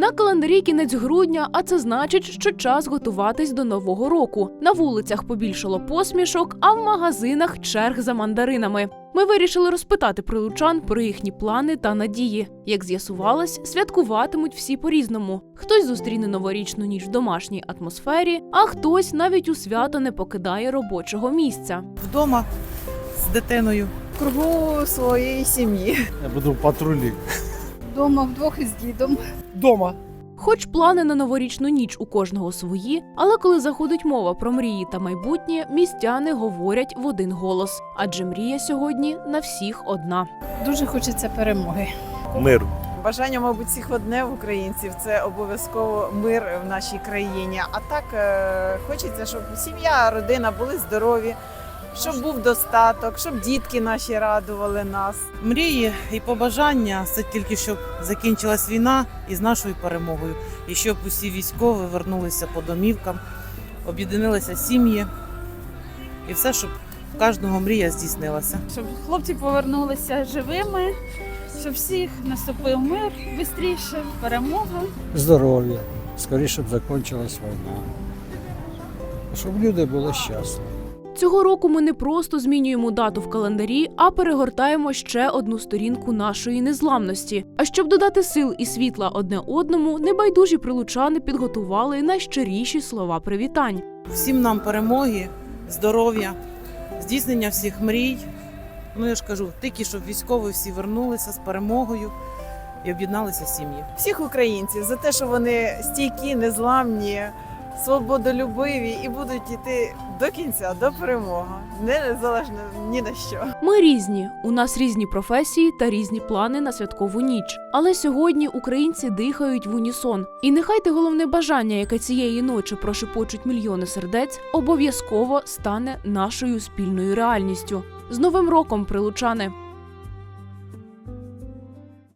На календарі кінець грудня, а це значить, що час готуватись до нового року. На вулицях побільшало посмішок, а в магазинах черг за мандаринами. Ми вирішили розпитати прилучан про їхні плани та надії. Як з'ясувалось, святкуватимуть всі по-різному. Хтось зустріне новорічну ніч в домашній атмосфері, а хтось навіть у свято не покидає робочого місця. Вдома з дитиною. кругу своєї сім'ї. Я буду в патрулі. Дома вдвох із дідом. Дома. Хоч плани на новорічну ніч у кожного свої, але коли заходить мова про мрії та майбутнє, містяни говорять в один голос. Адже мрія сьогодні на всіх одна. Дуже хочеться перемоги. Миру. Бажання, мабуть, всіх одне в українців це обов'язково мир в нашій країні. А так е, хочеться, щоб сім'я, родина були здорові, щоб був достаток, щоб дітки наші радували нас. Мрії і побажання це тільки щоб закінчилась війна із нашою перемогою, і щоб усі військові вернулися по домівкам, об'єдналися сім'ї, і все, щоб у кожного мрія здійснилася. щоб хлопці повернулися живими, щоб всіх наступив мир швидше, перемога. здоров'я, скоріше б закінчилась війна. Щоб люди були щасливі. Цього року ми не просто змінюємо дату в календарі, а перегортаємо ще одну сторінку нашої незламності. А щоб додати сил і світла одне одному, небайдужі прилучани підготували найщиріші слова привітань. Всім нам перемоги, здоров'я, здійснення всіх мрій. Ну я ж кажу, тільки щоб військові всі вернулися з перемогою і об'єдналися сім'ї. Всіх українців за те, що вони стійкі, незламні, свободолюбиві і будуть йти до кінця, до перемоги, незалежно ні на що. Ми різні, у нас різні професії та різні плани на святкову ніч. Але сьогодні українці дихають в унісон. І нехай те головне бажання, яке цієї ночі прошепочуть мільйони сердець, обов'язково стане нашою спільною реальністю. З Новим роком, прилучани!